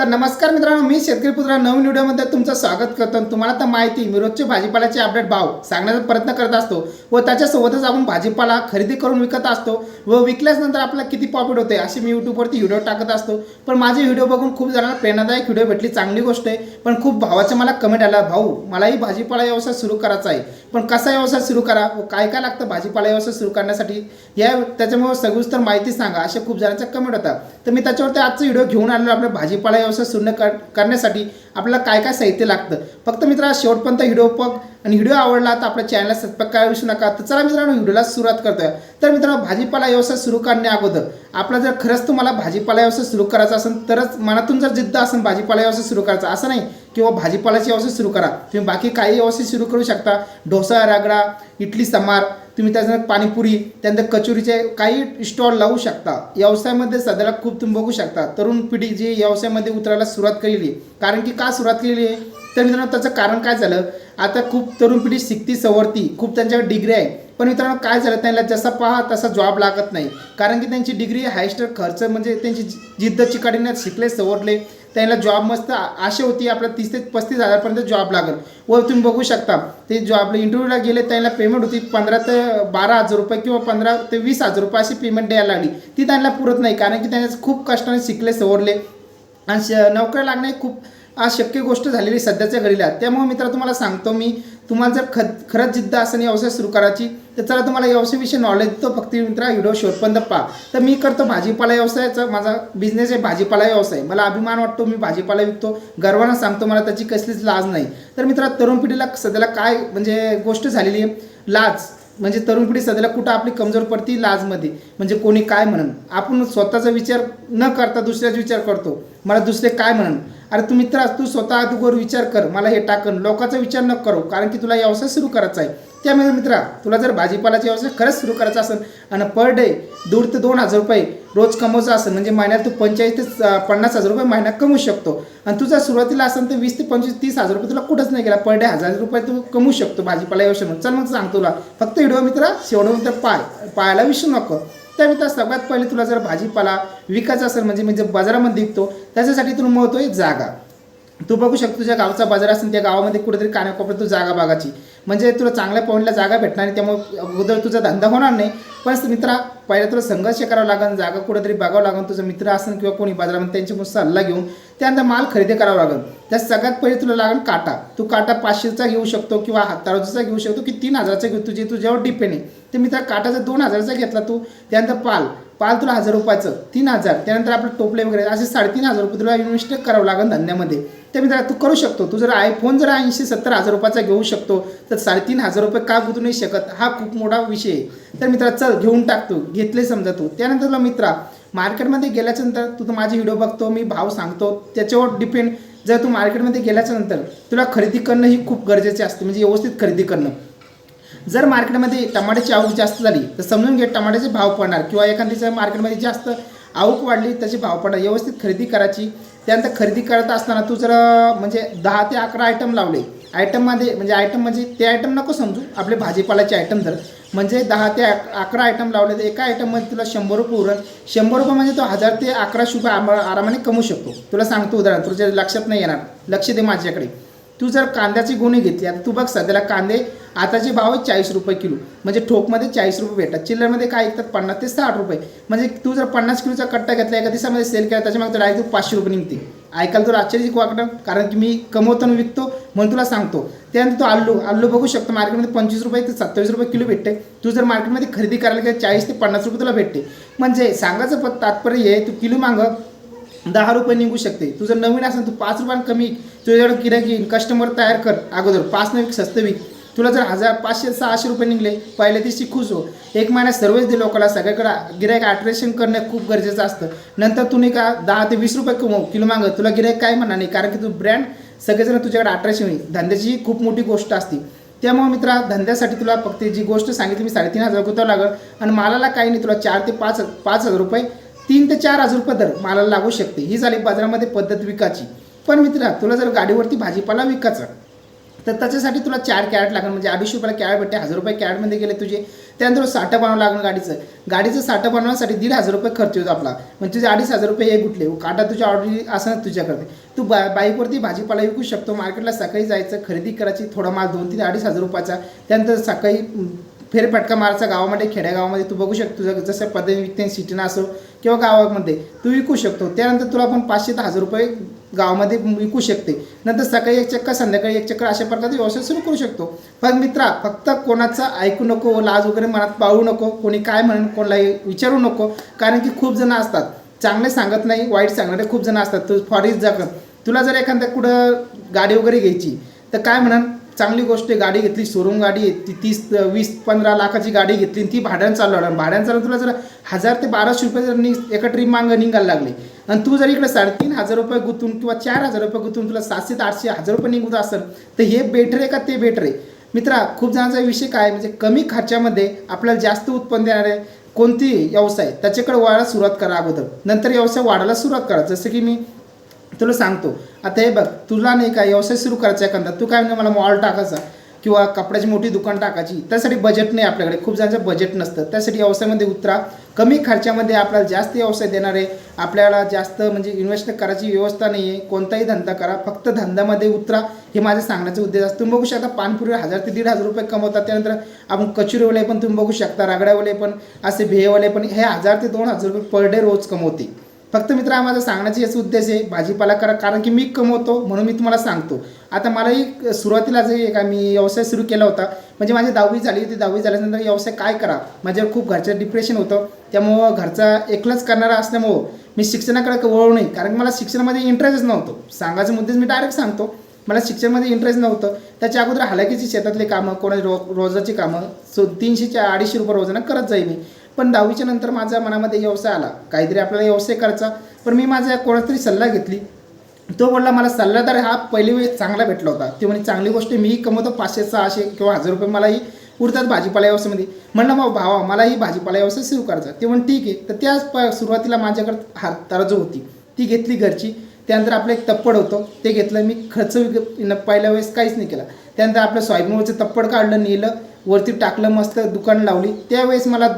तर नमस्कार मित्रांनो मी शेतकरी पुत्र नवीन व्हिडिओमध्ये तुमचं स्वागत करतो आणि तुम्हाला तर माहिती मी रोजचे भाजीपाल्याचे अपडेट भाव सांगण्याचा प्रयत्न करत असतो व त्याच्यासोबतच आपण भाजीपाला खरेदी करून विकत असतो व विकल्याच नंतर आपल्याला किती प्रॉफिट होते असे मी यूट्यूबवरती व्हिडिओ टाकत असतो. पण माझे व्हिडिओ बघून खूप जणांना प्रेरणादायक व्हिडिओ भेटली चांगली गोष्ट आहे. पण खूप भावाचं मला कमेंट आला भाऊ मलाही भाजीपाला व्यवसाय सुरू करायचा आहे. पण कसा व्यवसाय सुरू करा व काय काय लागतं भाजीपाला व्यवसाय सुरू करण्यासाठी? या त्याच्यामुळे सविस्तर माहिती सांगा असे खूप जणांच्या कमेंट होतात. तर मी त्याच्यावरती आजचा व्हिडिओ घेऊन आलेलो आपल्या भाजीपाला व्यवसाय सुरू कर करण्यासाठी आपल्याला काय काय साहित्य लागतं? फक्त मित्रा शेवटपर्यंत व्हिडिओ बघ आणि व्हिडिओ आवडला तर आपल्या चॅनलला सबस्क्राईब करायला विसरू नका. तर चला मित्रांनो व्हिडिओला सुरुवात करतोय. तर मित्रांनो भाजीपाला व्यवसाय सुरू करण्या अगोदर आपला जर खरंच तुम्हाला भाजीपाला व्यवसाय सुरू करायचा असेल तरच मनातून जर जिद्द असेल भाजीपाला व्यवसाय सुरू करायचा असं नाही. किंवा भाजीपालाची व्यवसाय सुरू करा. तुम्ही बाकी काही व्यवसाय सुरू करू शकता. डोसा रगडा इडली समार तुम्ही त्याच्यानंतर पाणीपुरी त्यानंतर कचोरीचे काही स्टॉल लावू शकता. व्यवसायामध्ये सध्याला खूप तुम्ही बघू शकता. तरुण पिढी जी व्यवसायामध्ये उतरायला सुरुवात केलेली आहे. कारण की का सुरुवात केलेली आहे? तर मित्रांनो त्याचं कारण काय झालं? आता खूप तरुण पिढी शिकती सवरती. खूप त्यांच्याकडे डिग्री आहे. पण मित्रांनो काय झालं? त्यांना जसा पहा तसा जॉब लागत नाही. कारण की त्यांची डिग्री हायस्टर खर्च म्हणजे त्यांची जिद्द चिकाटीने शिकले सवरले. त्यांना जॉब मस्त आशा होती आपला तीस ते पस्तीस हजारपर्यंत जॉब लागेल. व तुम्ही बघू शकता ते जॉबला इंटरव्ह्यूला गेले त्यांना पेमेंट होती पंधरा ते बारा हजार रुपये किंवा पंधरा ते वीस हजार रुपये अशी पेमेंट द्यायला लागली. ती त्यांना पुरत नाही कारण की त्यांना खूप कष्टाने शिकले सवरले. आणि श- नोकऱ्या लागणे खूप अशक्य गोष्ट झालेली सध्याच्या घडीला. त्यामुळे मित्र तुम्हाला सांगतो मी तुम्हाला जर खत खरंच जिद्द असेल व्यवसाय सुरू करायची तर चला तुम्हाला व्यवसायाविषयी नॉलेज देतो. फक्त मित्रा व्हिडिओ शोधपर्यंत पहा. तर मी करतो भाजीपाला व्यवसायाचा माझा बिझनेस आहे भाजीपाला व्यवसाय. मला अभिमान वाटतो मी भाजीपाला विकतो. गर्वानं सांगतो मला त्याची कसलीच लाज नाही. तर मित्रा तरुण पिढीला सध्याला काय म्हणजे गोष्ट झालेली आहे? लाज. म्हणजे तरुण पिढी सध्याला कुठं आपली कमजोर पडती? लाजमध्ये. म्हणजे कोणी काय म्हणन? आपण स्वतःचा विचार न करता दुसऱ्याचा विचार करतो. मला दुसरे काय म्हणन? अरे तू मित्र तू स्वतः अगोदर विचार कर मला हे टाकन. लोकांचा विचार न करू कारण की तुला व्यवसाय सुरू करायचा आहे. त्यामुळे मित्रा तुला जर भाजीपालाचा व्यवसाय खरंच सुरू करायचा असेल आणि पर डे दूर ते दोन हजार रुपये रोज कमवायचा असेल म्हणजे महिन्यात तू पंचेचाळीस ते पन्नास हजार रुपये महिन्यात कमवू शकतो. आणि तुझा सुरुवातीला असेल तर वीस ते पंचवीस तीस हजार रुपये तुला कुठंच नाही गेला पर डे हजार रुपये तू कमवू शकतो भाजीपाला व्यवसाय म्हणून. चल मग सांगतो तुला. फक्त व्हिडिओ मित्रा शेवटपर्यंत पाय पायाला विसरू नको. तर मित्र सगळ्यात पहिले तुला जर भाजीपाला विकायचा असेल म्हणजे म्हणजे बाजारामध्ये विकतो त्याच्यासाठी तुला महत्त्व आहे जागा. तू बघू शकतो तुझ्या गावचा बाजार असेल त्या गावामध्ये कुठेतरी कानाकोपऱ्यात तू जागा बागाची म्हणजे तुला चांगल्या पॉईंटला जागा भेटणार नाही त्यामुळे अगोदर तुझा धंदा होणार नाही. पण मित्रा पहिला तुला संघर्ष करावा लागेल जागा कुठेतरी बघावं लागेल तुझा मित्र असेल किंवा कोणी बाजारामध्ये त्यांच्याकडून सल्ला घेऊन त्यानंतर माल खरेदी करावा लागेल. त्या सगळ्यात पहिले तुला लागेल काटा. तू काटा पाचशेचा घेऊ शकतो किंवा हातारोचा घेऊ शकतो की तीन हजाराचा घेऊ तुझे तुझ्यावर डिपेंड आहे. तर मित्रा काटाचा दोन हजाराचा घेतला तू. त्यानंतर पाल. पाल तुला हजार रुपयाचं. तीन हजार. त्यानंतर आपलं टोपले वगैरे. असे साडेतीन हजार रुपये तुला इन्व्हेस्ट करावं लागेल धंद्यामध्ये. तर मित्रा तू करू शकतो. तू जर आयफोन जर ऐंशी सत्तर हजार रुपयाचा घेऊ शकतो तर साडेतीन हजार रुपये का गुतू नाही शकत? हा खूप मोठा विषय आहे. तर मित्रा चल घेऊन टाकतो घेतले समजा तू. त्यानंतर तुला मित्रा मार्केटमध्ये गेल्याच्यानंतर तू तर माझे व्हिडिओ बघतो मी भाव सांगतो. त्याच्यावर डिपेंड जर तू मार्केटमध्ये गेल्याच्यानंतर तुला खरेदी करणं ही खूप गरजेचे असते. म्हणजे व्यवस्थित खरेदी करणं. जर मार्केटमध्ये टमाट्याची आवक जास्त झाली तर समजून घे टमाट्याचे भाव पडणार किंवा एखाद्याच्या मार्केटमध्ये जास्त आवक वाढली त्याचे भाव पडणार. व्यवस्थित खरेदी करायची. त्यानंतर खरेदी करत असताना तू जर म्हणजे दहा ते अकरा आयटम लावले आयटममध्ये म्हणजे आयटम म्हणजे ते आयटम नको समजू आपले भाजीपाल्याचे आयटम तर म्हणजे दहा ते अकरा आयटम लावले तर एका आयटममध्ये तुला शंभर रुपये उरण शंभर रुपये म्हणजे तो हजार ते अकराशे रुपये आम- आरामाने कमवू शकतो. तुला सांगतो उदाहरण तुझ्या लक्षात नाही येणार. लक्ष दे माझ्याकडे. तू जर कांद्याची गुणी घेतली आता तू बघ सध्याला कांदे आताचे भाव आहे चाळीस रुपये किलो. म्हणजे ठोकमध्ये चाळीस रुपये भेटतात. चिल्लरमध्ये काय ऐकतात? पन्नास ते साठ रुपये. म्हणजे तू जर पन्नास किलोचा कट्टा घेतला एका दिवसामध्ये सेल केला त्याच्यामध्ये डायरेक्ट तू पाचशे रुपये निघते. ऐकायला तुला आश्चर्य वाटणं कारण की मी कमवतो आणि विकतो म्हणून तुला सांगतो. त्यानंतर तू आलू आलू बघू शकतो. मार्केटमध्ये पंचवीस रुपये ते सत्तावीस रुपये किलो भेटते. तू जर मार्केटमध्ये खरेदी करायला गेलं चाळीस ते पन्नास रुपये तुला भेटते. म्हणजे सांगायचं तात्पर्य आहे तू किलो मागं दहा रुपये निघू शकते. तुझं नवीन असेल तू पाच रुपयानं कमी तुझ्याकडे गिरायक येईल कस्टमर तयार कर. अगोदर पाच नवीन स्वस्त विक. तुला जर हजार पाचशे सहाशे रुपये निघले पहिले दिवशी खुश हो. एक महिन्यात सर्वच दे लोकांना सगळ्याकडे गिरायक अट्रॅक्शन करणं खूप गरजेचं असतं. नंतर तू नाही का दहा ते वीस रुपये कमव किलो माग. तुला गिरायक काय म्हणणार नाही कारण की तू ब्रँड सगळेजण तुझ्याकडे अट्रॅक्शन होईल धंद्याची खूप मोठी गोष्ट असते. त्यामुळे मित्रा धंद्यासाठी तुला फक्त जी गोष्ट सांगितली मी साडेतीन हजार गुंतावं लागल. आणि मालाला काही नाही तुला चार ते पाच पाच हजार रुपये तीन ते चार हजार रुपये दर मालाला लागू शकते. ही झाली बाजारामध्ये पद्धत विकायची पण मित्रा तुला जर गाडीवरती भाजीपाला विकायचा तर त्याच्यासाठी तुला चार कॅरेट लागणार. म्हणजे अडीचशे रुपयाला कॅरेट भेटते हजार रुपये कॅरेटमध्ये गेले तुझे त्यानंतर साठं बनवावं लागणार गाडीचं. गाडीचं साठं बनवण्यासाठी दीड हजार रुपये खर्च होतो आपला. म्हणजे तुझे अडीच हजार रुपये हे गुटले काटा तुझ्या ऑर्डर असं तुझ्याकडे. तू बा बाईकवरती भाजीपाला विकू शकतो. मार्केटला सकाळी जायचं खरेदी करायची थोडा माल दोन तीन अडीच हजार रुपयाचा. त्यानंतर सकाळी फेरफटका मारायचा गावामध्ये खेड्यागावामध्ये. तू बघू शकतो जसं पदवी विकते सिटीनं असो किंवा गावामध्ये तू विकू शकतो. त्यानंतर तुला आपण पाचशे ते हजार रुपये गावामध्ये विकू शकते. नंतर सकाळी एक चक्कर संध्याकाळी एक चक्कर अशा प्रकारचा व्यवसाय सुरू करू शकतो. पण मित्रा फक्त कोणाचा ऐकू नको लाज वगैरे मनात पाळू नको कोणी काय म्हणून कोणालाही विचारू नको कारण की खूप जण असतात. चांगले सांगत नाही वाईट सांगणारे खूप जण असतात. तू फॉरेस्ट जगत तुला जर एखाद्या कुठं गाडी वगैरे घ्यायची तर काय म्हणन चांगली गोष्ट आहे गाडी घेतली शोरूम गाडी ती तीस वीस पंधरा लाखाची गाडी घेतली ती भाड्यानं चालवणार भाड्यानं चालवून तुला जर हजार ते बाराशे रुपये जर नि एका ट्रीप मागं निघायला लागले आणि तू जर इकडे साडेतीन हजार रुपये गुंतून किंवा चार हजार रुपये गुंतून तुला सातशे ते आठशे हजार रुपये निघत असेल तर हे बेटर आहे का ते बेटर आहे? मित्रा खूप जणांचा विषय काय म्हणजे कमी खर्चामध्ये आपल्याला जास्त उत्पन्न देणारे कोणती व्यवसाय? त्याच्याकडे वाढायला सुरुवात करा अगोदर. नंतर व्यवसाय वाढायला सुरुवात करा. जसं की मी तुला सांगतो. आता हे बघ तुला नाही का व्यवसाय सुरू करायचा एखादा तू काय म्हणजे मला मॉल टाकायचा किंवा कपड्याची मोठी दुकान टाकायची त्यासाठी बजेट नाही आपल्याकडे. खूप जणांचं बजेट नसतं. त्यासाठी व्यवसायामध्ये उतरा. कमी खर्चामध्ये आपल्याला जास्त व्यवसाय देणारे आपल्याला जास्त म्हणजे इन्व्हेस्ट करायची व्यवस्था नाही आहे. कोणताही धंदा करा. फक्त धंद्यामध्ये उतरा. हे माझं सांगण्याचा उद्देश असतो तुम्ही बघू शकता पानपुरी हजार ते दीड हजार रुपये कमवतात. त्यानंतर आपण कचुरीवाले पण तुम्ही बघू शकता रागड्यावाले पण असे भेवाले पण हे हजार ते दोन हजार रुपये पर डे रोज कमवते फक्त मित्र माझा सांगण्याचा याचा उद्देश आहे भाजीपाला करा कारण की मी कमवतो म्हणून मी तुम्हाला सांगतो. आता मलाही सुरुवातीला जे आहे का मी व्यवसाय सुरू केला होता म्हणजे माझी दहावी झाली होती दहावी झाल्यानंतर व्यवसाय काय करा? माझ्यावर खूप घरचं डिप्रेशन होतं. त्यामुळं घरचा एकलाच करणारा असल्यामुळं मी शिक्षणाकडे वळू नाही कारण की मला शिक्षणामध्ये इंटरेस्टच नव्हतो. सांगायचा मुद्देच मी डायरेक्ट सांगतो मला शिक्षणामध्ये इंटरेस्ट नव्हतं. त्याच्या अगोदर हलाखीची शेतातले कामं कोणाची रो रोजाची कामं सो तीनशे अडीचशे रुपये रोजानं करत जाईल मी. पण दहावीच्या नंतर माझ्या मनामध्ये व्यवसाय आला. काहीतरी आपल्याला व्यवसाय करायचा. पण मी माझा कोणातरी सल्ला घेतली. तो बोलला मला सल्लादार हा पहिली वेळेस चांगला भेटला होता. ते म्हणजे चांगली गोष्ट मीही कमवतो पाचशे सहाशे किंवा हजार रुपये मलाही उरतात भाजीपाला व्यवसायामध्ये. म्हणलं मग भावा मलाही भाजीपाला व्यवसाय सुरू करायचा. ते म्हणून ठीक आहे. तर त्याच प सुरुवातीला माझ्याकडे हा तराजू होती. ती घेतली घरची. त्यानंतर आपलं एक तप्पड होतं. ते घेतलं. मी खर्च न- पहिल्या वेळेस काहीच नाही केला. त्यानंतर आपलं सोयाबीनवरचं तप्पड काढलं नेलं. वरती टाकलं मस्त दुकान लावली. त्यावेळेस मला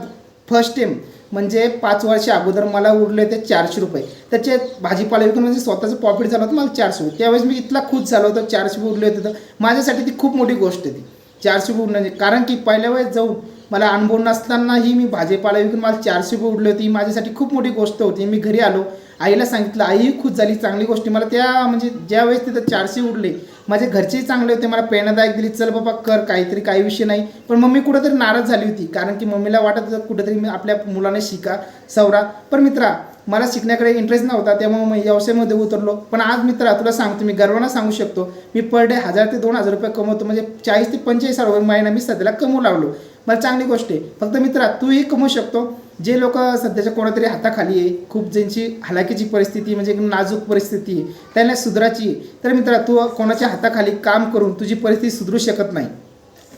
फर्स्ट टाईम म्हणजे पाच वर्ष अगोदर मला उरले ते चारशे रुपये. त्याचे भाजीपाला विकून म्हणजे स्वतःचं प्रॉफिट झालं होतं मला चारशे रुपये. त्यावेळेस मी इतला खुश झालो होतो चारशे रुपये उरले होते तर. माझ्यासाठी ती खूप मोठी गोष्ट होती. चारशे रुपये उरण्याची. कारण की पहिल्या वेळेस जाऊन मला अनुभव नसतानाही मी भाजीपाला विकून मला चारशे रुपये उडली होती. ही माझ्यासाठी खूप मोठी गोष्ट होती. मी घरी आलो. आईला सांगितलं आईही खुश झाली चांगली गोष्टी मला त्या म्हणजे ज्या वेळेस तिथं चारशे उडले माझे घरचेही चांगले होते. मला प्रेरणादायक दिली चल बाबा कर काहीतरी काही विषय नाही. पण मम्मी कुठंतरी नाराज झाली होती कारण की मम्मीला वाटत होतं कुठंतरी मी आपल्या मुलाने शिका सवरा. पण मित्रा मला शिकण्याकडे इंटरेस्ट नव्हता त्यामुळे मी व्यवसायामध्ये उतरलो. पण आज मित्रा तुला सांगतो मी गर्वानं सांगू शकतो मी पर डे हजार ते दोन हजार रुपये कमवतो म्हणजे चाळीस ते पंचेचाळीस हजार रुपये महिना मी सध्याला कमवू लागलो. मला चांगली गोष्ट आहे. फक्त मित्रा तूही कमवू शकतो. जे लोक सध्याच्या कोणातरी हाताखाली आहे खूप ज्यांची हलाखीची परिस्थिती म्हणजे नाजूक परिस्थिती आहे त्यांना सुधारायची तर मित्रा तू कोणाच्या हाताखाली काम करून तुझी परिस्थिती सुधरू शकत नाही.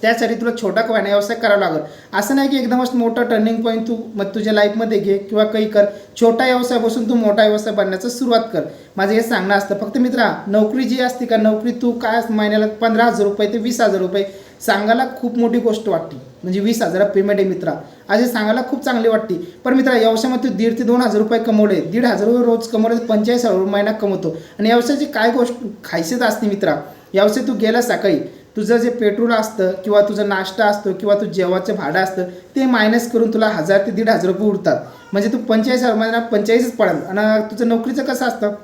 त्यासाठी तुला छोटा कवायना व्यवसाय करावा लागेल. असं नाही की एकदमच मोठा टर्निंग पॉईंट तू मग तुझ्या लाईफमध्ये घे किंवा काही कर. छोटा व्यवसाय बसून तू मोठा व्यवसाय बनण्याचं सुरुवात कर. माझं हे सांगणं असतं. फक्त मित्रा नोकरी जी असते का नोकरी तू काय महिन्याला पंधरा हजार रुपये ते वीस हजार रुपये सांगायला खूप मोठी गोष्ट वाटते. म्हणजे वीस हजार पेमेंट आहे मित्रा. असे सांगायला खूप चांगली वाटते. पण मित्रा व्यवसायामध्ये तू दीड ते दोन हजार रुपये कमवले. दीड हजार रुपये रोज कमवले पंचेचाळीस हजार रुपये महिना कमवतो. आणि व्यवसायाची काय गोष्ट खायचीच असते मित्रा व्यवसाय तू गेला सकाळी. तुझं जे पेट्रोल असतं किंवा तुझा नाश्ता असतो किंवा तू जेवाचं भाडं असतं ते मायनस करून तुला हजार ते दीड हजार रुपये उरतात. म्हणजे तू पंचेचाळीस हजार म्हणजे पंचेचाळीसच पडेल. आणि तुझं नोकरीचं कसं असतं?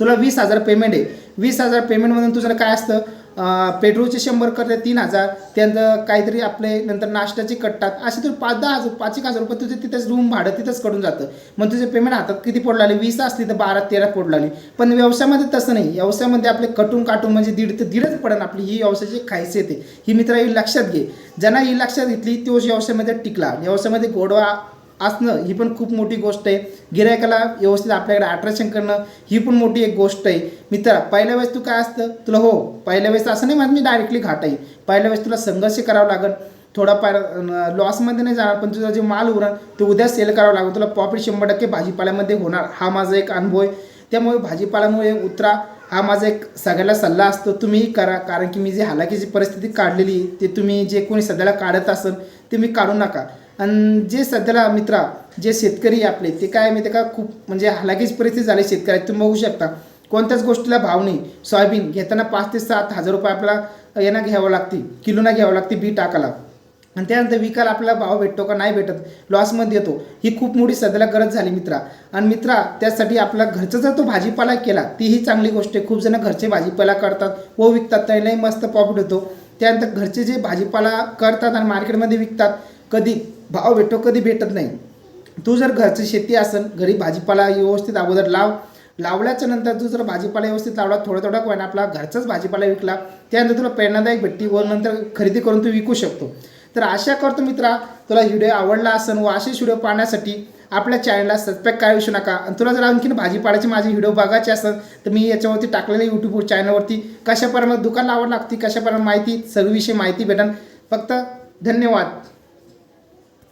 तुला वीस हजार पेमेंट आहे. वीस हजार पेमेंटमधून तुझं काय असतं? पेट्रोलचे शंभर करतात तीन हजार. त्यानंतर काहीतरी आपले नंतर नाश्त्याचे कटतात. असे तर पाच दहा हजार पाच एक हजार रुपये तुझे तिथेच रूम भाडं तिथंच कडून जातं. मग तुझे पेमेंट हातात किती पडू लागले? वीस असली तर बारा तेरा पडू लागली. पण व्यवसायामध्ये तसं नाही. व्यवसायामध्ये आपले कटून काटून म्हणजे दीड ते दीडच पडेल आपली. ही व्यवसायाची खायची येते ही मित्र ही लक्षात घे. ज्यांना ही लक्षात घेतली तोच व्यवसायामध्ये टिकला. व्यवसायामध्ये गोडवा असणं ही पण खूप मोठी गोष्ट आहे. गिरायकाला व्यवस्थित आपल्याकडे अट्रॅक्शन करणं ही पण मोठी एक गोष्ट आहे. मित्र पहिल्या वेळेस तू काय असतं? तुला हो पहिल्या वेळेस असं नाही म्हणत मी डायरेक्टली घाट आहे. पहिल्या वेळेस तुला संघर्ष करावा लागेल. थोडाफार लॉसमध्ये नाही जाणार पण तुझा जे माल उरण तो उद्या सेल करावं लागेल. तुला प्रॉफिट शंभर टक्के भाजीपाल्यामध्ये होणार. हा माझा एक अनुभव आहे. त्यामुळे भाजीपाल्यामुळे उतरा. हा माझा एक सगळ्याला सल्ला असतो. तुम्हीही करा. कारण की मी जी हालाकीची परिस्थिती काढलेली ते तुम्ही जे कोणी सध्याला काढत असेल ते मी काढू नका. आणि जे सध्याला मित्रा जे शेतकरी आपले ते काय माहिती का खूप म्हणजे हालाकीची परिस्थिती झाली शेतकऱ्याची. तुम्ही बघू शकता कोणत्याच गोष्टीला भाव नाही. सोयाबीन घेताना पाच ते सात हजार रुपये आपल्याला यांना घ्यावं लागते किलोना घ्यावं लागते बी टाकाला आणि त्यानंतर विकायला आपल्याला भाव भेटतो का नाही भेटत लॉसमध्ये येतो. ही खूप मोठी सध्याला गरज झाली मित्रा. आणि मित्रा त्यासाठी आपला घरचा जर तो भाजीपाला केला तीही चांगली गोष्ट आहे. खूप जण घरचे भाजीपाला करतात व विकतात त्यालाही मस्त प्रॉफिट होतो. त्यानंतर घरचे जे भाजीपाला करतात आणि मार्केटमध्ये विकतात कधी भाव भेटतो कधी भेटत नाही. तू जर घरची शेती असेल घरी भाजीपाला व्यवस्थित अगोदर लाव. लावल्याच्या नंतर तू जर भाजीपाला व्यवस्थित लावला थोडा थोडा कोण आपला घरचाच भाजीपाला विकला त्यानंतर तुला प्रेरणादायक भेटती व नंतर खरेदी करून तू विकू शकतो. तर आशा करतो मित्रा तुला व्हिडिओ आवडला असेल व असेच व्हिडिओ पाहण्यासाठी आपल्या चॅनलला सबस्क्राईब काय विसरू नका. आणि तुला जर आणखीन भाजीपाल्याचे माझे व्हिडिओ बघायचे असेल तर मी याच्यावरती टाकलेले यूट्यूब चॅनलवरती कशाप्रमाणे दुकान लावावं लागते कशाप्रमाणे माहिती सगळीविषयी माहिती भेटेल फक्त धन्यवाद.